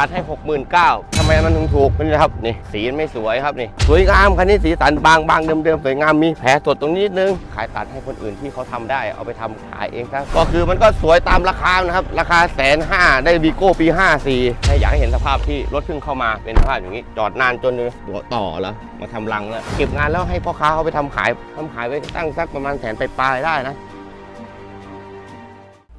ตัดให้ 69,000ทำไมมันถึงถูกนี่นะครับนี่สีไม่สวยครับนี่สวยงามคันนี้สีสันบางบางเดิมๆสวยงามมีแผลสดตรงนี้นิดนึงขายตัดให้คนอื่นที่เขาทำได้ เอาไปทำขายเองครับก็คือมันก็สวยตามราคานะครับ ราคาแสนห้าได้วีโก้ปี 54ให้อยากให้เห็นสภาพที่รถเพิ่งเข้ามาเป็นสภาพอย่างนี้ จอดนานจนตัวต่อแล้วมาทำรังแล้วเก็บงานแล้วให้พ่อค้าเขาไปทำขายทำขายไว้ตั้งสักประมาณแสนปลายๆได้นะ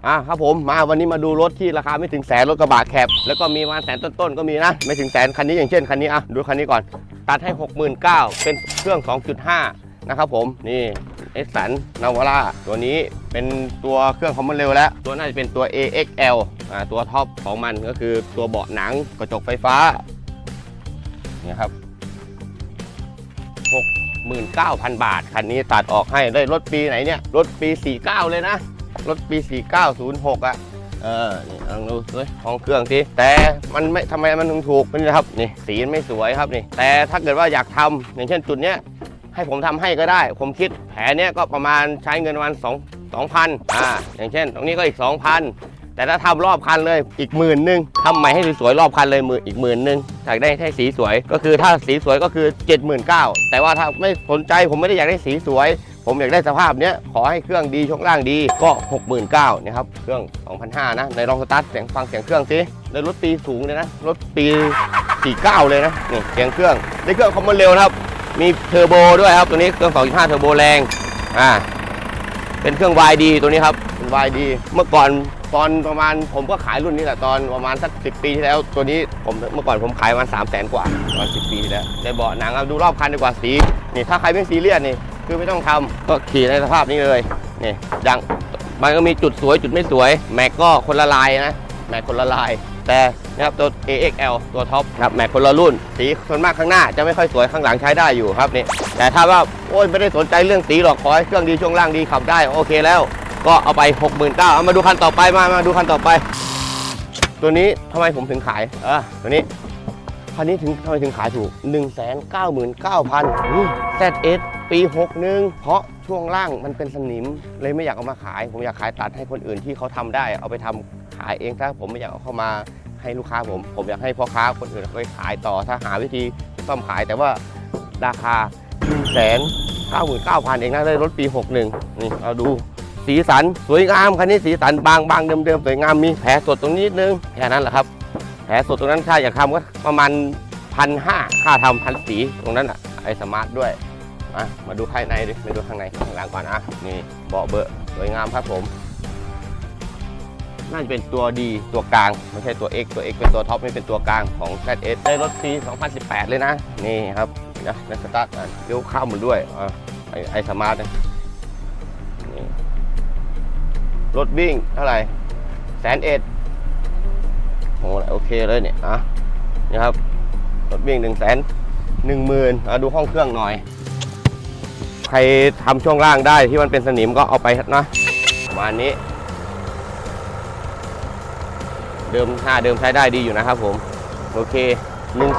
อะครับผมมาวันนี้มาดูรถที่ราคาไม่ถึงแสนรถกระบะแคปแล้วก็มีมาแสนต้นๆก็มีนะไม่ถึงแสนคันนี้อย่างเช่นคันนี้อะดูคันนี้ก่อน ตัดให้ 69,000เป็นเครื่อง 2.5 นะครับผมนี่เอสันนาวาร่าตัวนี้เป็นตัวเครื่องคอมมอนเร็วแล้ว ตัวน่าจะเป็นตัว AXL อ่าตัวท็อปของมันก็คือตัวเบาะหนังกระจกไฟฟ้าเนี่ยครับ69,000 บาท คันนี้ตัดออกให้ได้รถปีไหนเนี่ย รถปี 49 เลยนะ รถปี 4906 อะ เออ นี่ลองดูด้วยห้องเครื่องสิแต่มันไม่ทำไมมันถึงถูกนี่นะครับ นี่สีมันไม่สวยครับนี่ แต่ถ้าเกิดว่าอยากทำอย่างเช่นจุดเนี้ยให้ผมทำให้ก็ได้ ผมคิดแผลเนี้ยก็ประมาณใช้เงินประมาณ2 2,000อ่า อย่างเช่น ตรงนี้ก็อีก2,000แต่ถ้าทำรอบคันเลยอีกหมื่นหนึ่งทำใหม่ให้สวยๆรอบคันเลยมืออีกหมื่นหนึ่งอยากได้ให้สีสวยก็คือถ้าสีสวยก็คือ 79,000แต่ว่าถ้าไม่สนใจผมไม่ได้อยากได้สีสวย ผมอยากได้สภาพเนี้ยขอให้เครื่องดีช่วงล่างดีก็ 69,000นะครับเครื่อง 2,500นะในลองสตาร์ทเสียงฟังเสียงเครื่องสิในรถปีสูงเลยนะรถปี 49 เลยนะนี่เสียงเครื่องในเครื่องคอมมอนเร็วนะครับ มีเทอร์โบด้วยครับตัวนี้เครื่อง 2.5 เทอร์โบแรงอ่าเป็นเครื่อง YD ตัวนี้ครับเป็น YD เมื่อก่อนตอนประมาณผมก็ขายรุ่นนี้แหละตอนประมาณสักสิปีที่แล้วตัวนี้ผมเมื่อก่อนผมขายมาณ3 0 0 0 0 0กว่าตอน10ปีที่แล้วได้เบาะหนังเอาดูรอบคันดีกว่าสีนี่ถ้าใครไม่ซีเรียสนี่ คือไม่ต้องทำก็ขี่ในสภาพนี้เลยนี่ยังมันก็มีจุดสวยจุดไม่สวย แม็กก็คนละลายนะ แม็กคนละลาย แต่นะครับตัว AXL ตัวท็อปนะครับแม็กคนละรุ่น สีส่วนมากข้างหน้าจะไม่ค่อยสวยข้างหลังใช้ได้อยู่ครับนี่แต่ถ้าว่าโอ้ยไม่ได้สนใจเรื่องสีหรอกขอให้เครื่องดีช่วงล่างดีขับได้โอเคแล้ว ก็เอาไป 69,000เอามาดูคันต่อไปมามาดูคันต่อไป ตัวนี้ทำไมผมถึงขายเออตัวนี้คันนี้ถึงทำไมถึงขายถูก 1 9 9 0 0 0 ZS ปี 61 เพราะช่วงล่างมันเป็นสนิม เลยไม่อยากเอามาขาย ผมอยากขายตัดให้คนอื่นที่เขาทำได้ เอาไปทำขายเองถ้าผมไม่อยากเอาเข้ามาให้ลูกค้าผม ผมอยากให้พ่อค้าคนอื่นไปขายต่อถ้าหาวิธีซ่อมขายแต่ว่าราคา1 9 9 0 0 0เองนะได้รถปี 61 นี่เอาดูสีสันสวยงามคันนี้สีสันบางบางเดิมๆสวยงามมีแผลสดตรงนี้นิดนึงแค่นั้นแหละครับ แผลสดตรงนั้นค่าอยากทำก็ประมาณพันห้าค่าทำพันสีตรงนั้นอะไอสมาร์ทด้วย มามาดูภายในดิมาดูข้างในข้างหลังก่อนอะนี่เบาะเบอะสวยงามครับผม น่าจะเป็นตัวดีตัวกลาง ไม่ใช่ตัว X ตัว X เป็นตัวท็อปไม่เป็นตัวกลางของ ZS ได้รถปี 2018 เลยนะ นี่ครับเดี๋ยวนะสตาร์ทเลี้ยวข้ามันด้วยอะไอไอสมาร์ทนี่ยนี่รถวิ่งเท่าไหร่แสนเอ็ดโอ้โอเคเลยเนี่ยอะนี่ครับรถวิ่งหนึ่งแสนหนึ่งหมื่นดูห้องเครื่องหน่อย ใครทำช่วงล่างได้ที่มันเป็นสนิมก็เอาไปนะประมาณนี้ เดิมหน้าเดิมใช้ได้ดีอยู่นะครับผม โอเค1 9 9 0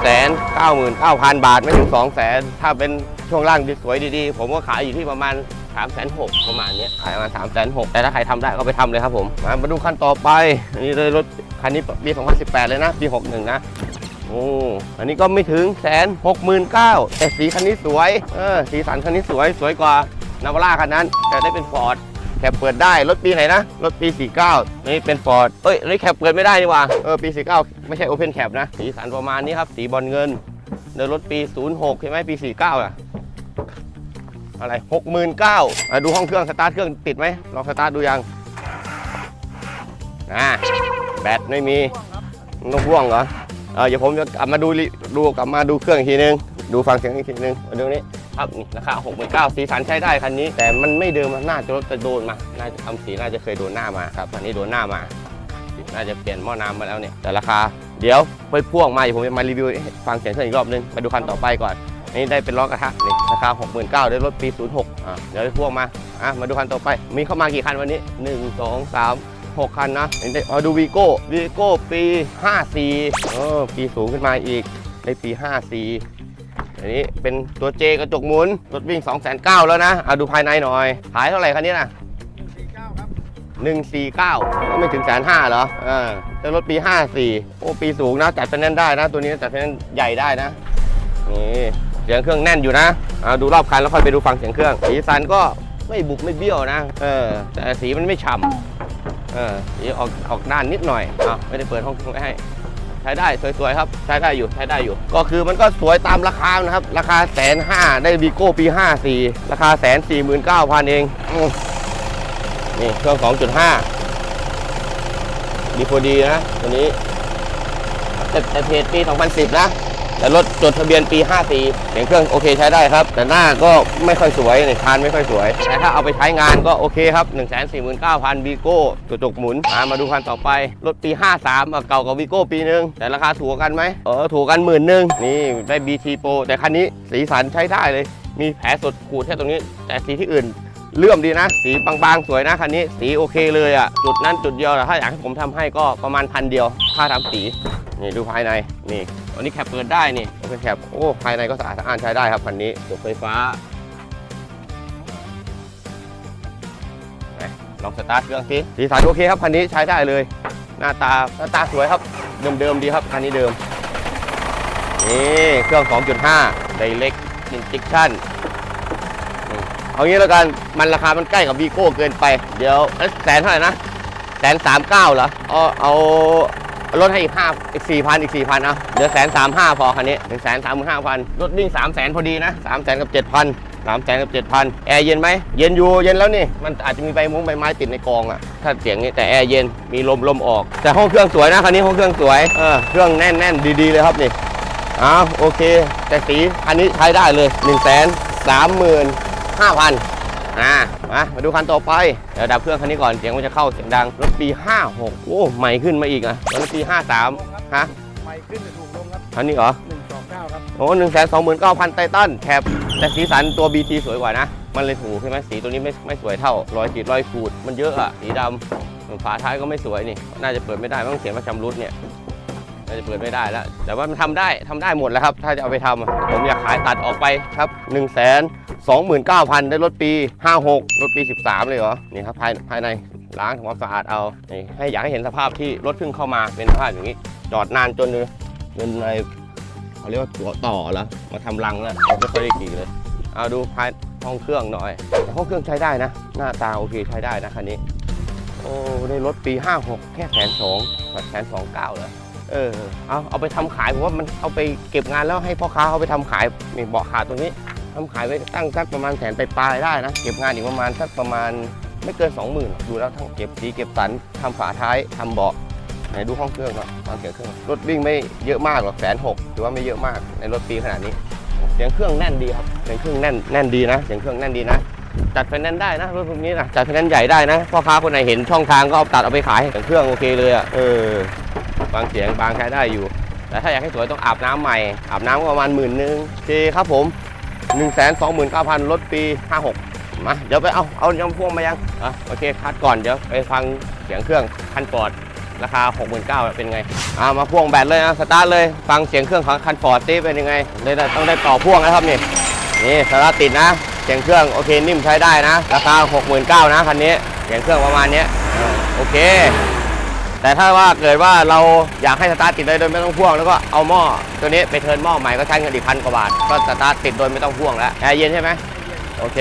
0 0 บาทไม่ถึง 2 0 0 0 0 0ถ้าเป็นช่วงล่างสวยดีๆ ผมก็ขายอยู่ที่ประมาณ3 6 0 0 0ประมาณนี้ขายประมาณ3 6 0 0 0แต่ถ้าใครทำได้ก็ไปทำเลยครับผม มาดูคันต่อไปอันนี้เลยรถคันนี้ปี 2018 เลยนะ ปี 61 นะ โอ้อันนี้ก็ไม่ถึงแสนหกหมื่นเก้าแต่สีคันนี้สวยเออสีสันคันนี้สวยสวยกว่านาวาร่าคันนั้น แต่ได้เป็นฟอร์ดแคปเปิดได้รถปีไหนนะ รถปี 49 นี่เป็นฟอร์ดเอ้ยนี่แคปเปิดไม่ได้นี่หว่าเออปี 49 ไม่ใช่โอเพนแคปนะ สีสันประมาณนี้ครับ สีบอลเงินเดินรถปี 06 ใช่ไหมปี 49 อะ อะไร 69,000อะดูห้องเครื่อง สตาร์ทเครื่องติดไหมลองสตาร์ทดูยังอ่าแบตไม่มีนกพ่วงเหรอ เดี๋ยวผมจะกลับมาดูดูกลับมาดูเครื่องอีกทีนึง ดูฟังเสียงอีกทีนึงมาดูนี้ครับนี่ราคา6 9 0 0 0สีสันใช้ได้คันนี้ แต่มันไม่เดิมน่าจะรถจะโดนมาน่าจะทำสีน่าจะเคยโดนหน้ามาครับคันนี้โดนหน้ามา น่าจะเปลี่ยนหม้อน้ำมาแล้วเนี่ยแต่ราคาเดี๋ยวไปพ่วงมาเดี๋ยวผมจะมารีวิวฟังเสียงเครื่องอีกรอบนึงมาดูคันต่อไปก่อนนนี้ได้เป็นล้อกระทะนี่ราคา69,000ได้รถปี 06อะเดี๋ยวไปพ่วงมาอะมาดูคันต่อไป มีเข้ามากี่คันวันนี้ 1 2 3 6 คันนะเห็นได้เอาดูวีโก้วีโก้ปี 54เออปีสูงขึ้นมาอีกในปี 54อันนี้เป็นตัวเจกระจกหมุนรถวิ่ง2 9 0 0 0แล้วนะเอาดูภายในหน่อย ขายเท่าไหร่คันนี้นะ149ก็ไม่ถึงแสนห้าเหรออ่าได้รถปี 54 โอ้ ปีสูงนะ จัดไฟแนนซ์ได้นะ ตัวนี้จัดไฟแนนซ์ใหญ่ได้นะ นี่เสียงเครื่องแน่นอยู่นะเอาดูรอบคันแล้วค่อยไปดูฟังเสียงเครื่อง สีสันก็ไม่บุกไม่เบี้ยวนะ เออ แต่สีมันไม่ฉ่ำ เออสีออกออกด้านนิดหน่อยอะไม่ได้เปิดห้องไว้ให้ ใช้ได้สวยๆครับ ใช้ได้อยู่ใช้ได้อยู่ ก็คือมันก็สวยตามราคานะครับ ราคาแสนห้าได้วีโก้ปี 54 ราคาแสนสี่หมื่นเก้าพันเองอืมนี่เครื่อง2.5ดีพอดีนะตัวนี้แต่แต่เพจปี 2010 นะ แต่รถจดทะเบียนปี 54เสียงเครื่องโอเคใช้ได้ครับ แต่หน้าก็ไม่ค่อยสวยนี่คานไม่ค่อยสวย แต่ถ้าเอาไปใช้งานก็โอเคครับ 149,000วีโก้กระจกหมุนมามาดูคันต่อไป รถปี 53อะเก่ากับวีโก้ปีนึง แต่ราคาถูกกันไหมเออถูกกันหมื่นหนึ่งนี่ได้ BT Pro แต่คันนี้สีสันใช้ได้เลย มีแผลสดขูดแค่ตรงนี้ แต่สีที่อื่นเลื่อมดีนะ สีบางๆ สวยนะคันนี้ สีโอเคเลยอะ จุดนั้นจุดเดียวแต่ถ้าอยากให้ผมทำให้ก็ประมาณพันเดียว ค่าทำสี นี่ดูภายใน นี่ อันนี้แคปเปิดได้นี่โอเคแคปโอ้ภายในก็สะอาดสะอ้านใช้ได้ครับคันนี้ระบบไฟฟ้าไหนลองสตาร์ทเครื่องสิสีสันโอเคครับคันนี้ใช้ได้เลย หน้าตาหน้าตาสวยครับเดิมๆดีครับคันนี้เดิมนี่เครื่อง 2.5 Direct Injection อืมเอางี้แล้วกันมันราคามันใกล้กับวีโก้เกินไป เดี๋ยวเอ้ยแสนเท่าไหร่นะแสนสามเก้าเหรอเอาเอา ลดให้อีกห้าอีกสี่พันอีกสี่พันเอาเดี๋ยวแสนสามห้าพอคันนี้หนึ่งแสนสามหมื่นห้าพันรถวิ่งสามแสนพอดีนะสามแสนกับเจ็ดพันสามแสนกับเจ็ดพันแอร์เย็นไหม เย็นอยู่ เย็นแล้วนี่ มันอาจจะมีใบมุ้งใบไม้ติดในกองอะถ้าเสียงนี้แต่แอร์เย็น มีลมลมออก แต่ห้องเครื่องสวยนะคันนี้ห้องเครื่องสวย เออ เครื่องแน่นแน่นดีๆเลยครับนี่อ้าวโอเค แต่สีคันนี้ใช้ได้เลย1นึ่งแสนสามหมื่นห้าพันอ่า มามาดูคันต่อไปเดี๋ยวดับเครื่องคันนี้ก่อนเสียงมันจะเข้าเสียงดังรถปี 56 โอ้ใหม่ขึ้นมาอีกอะแล้วรถปี 53 ฮะใหม่ขึ้นแต่ถูกลงครับคันนี้เหรอ 129 ครับ โอ้หนึ่งแสนสองหมื่นเก้าพันไททันแคปแต่สีสันตัว BT สวยกว่านะ มันเลยถูกใช่ไหมสีตัวนี้ไม่ไม่สวยเท่ารอยขีดรอยขูดมันเยอะอะสีดำส่วนฝาท้ายก็ไม่สวยนี่ น่าจะเปิดไม่ได้ต้องเขียนว่าชำรุดเนี่ยน่าจะเปิดไม่ได้แล้ว แต่ว่ามันทำได้ทำได้หมดแล้วครับ ถ้าจะเอาไปทำอะผมอยากขายตัดออกไปครับ1นึ่งแสน สองหมื่นเก้าพันได้รถปี 56 รถปี 13 เลยเหรอ นี่ครับภายภายในล้างทำความสะอาดเอานี่ให้อยากให้เห็นสภาพที่รถเพิ่งเข้ามาเป็นสภาพอย่างนี้ จอดนานจนจนอะไรเขาเรียกว่าตัวต่อแล้วมาทำรังแล้วเราไม่ค่อยได้ขี่เลย เอาดูภายห้องเครื่องหน่อยห้องเครื่องใช้ได้นะ หน้าตาโอเคใช้ได้นะคันนี้ โอ้ได้รถปี 56 แค่แสนสองแสนสองเก้าเลยเออเอาเอาไปทำขายผมว่ามันเอาไปเก็บงานแล้วให้พ่อค้าเอาไปทำขายนี่เบาะขาดตรงนี้ ทำขายไว้ตั้งสักประมาณแสนปลายได้นะ เก็บงานอีกประมาณสักประมาณไม่เกิน 20,000 ดูแล้วทั้งเก็บสีเก็บสันทำฝาท้ายทำเบาะไหนดูห้องเครื่องก่อนฟังเสียงเครื่อง รถวิ่งไม่เยอะมากหรอกแสนหกถือว่าไม่เยอะมากในรถปีขนาดนี้ เสียงเครื่องแน่นดีครับ เสียงเครื่องแน่นแน่นดีนะ เสียงเครื่องแน่นดีนะ จัดไฟแนนซ์ได้นะรถพวกนี้นะจัดไฟแนนซ์ใหญ่ได้นะ พ่อค้าคนไหนเห็นช่องทางก็เอาตัดเอาไปขายเสียงเครื่องโอเคเลยอะ เออบางเสียงบางใช้ได้อยู่ แต่ถ้าอยากให้สวยต้องอาบน้ำใหม่ อาบน้ำก็ประมาณหมื่นนึงโอเคครับผม 1 2 9 0 0 0 รถปี 56 มา เดี๋ยวไปเอา เอายังพ่วงมายัง อะ โอเค คัดก่อน เดี๋ยวไปฟังเสียงเครื่องคันฟอร์ดราคา 69,000เป็นไง อ่า มาพ่วงแบตเลยนะ สตาร์ทเลย ฟังเสียงเครื่องของคันฟอร์ดซิเป็นยังไงเลยต้องได้ต่อพ่วงนะครับนี่ นี่ สตาร์ทติดนะ เสียงเครื่องโอเค นิ่มใช้ได้นะ ราคา 69,000นะคันนี้ เสียงเครื่องประมาณนี้โอเค แต่ถ้าว่าเกิดว่าเราอยากให้สตาร์ทติดเลยโดยไม่ต้องพ่วงแล้วก็เอาหม้อตัวนี้ไปเทิร์นหม้อใหม่ก็ใช้เงินอีกพันกว่าบาทก็สตาร์ทติดโดยไม่ต้องพ่วงแล้วแอร์เย็นใช่ไหมโอเค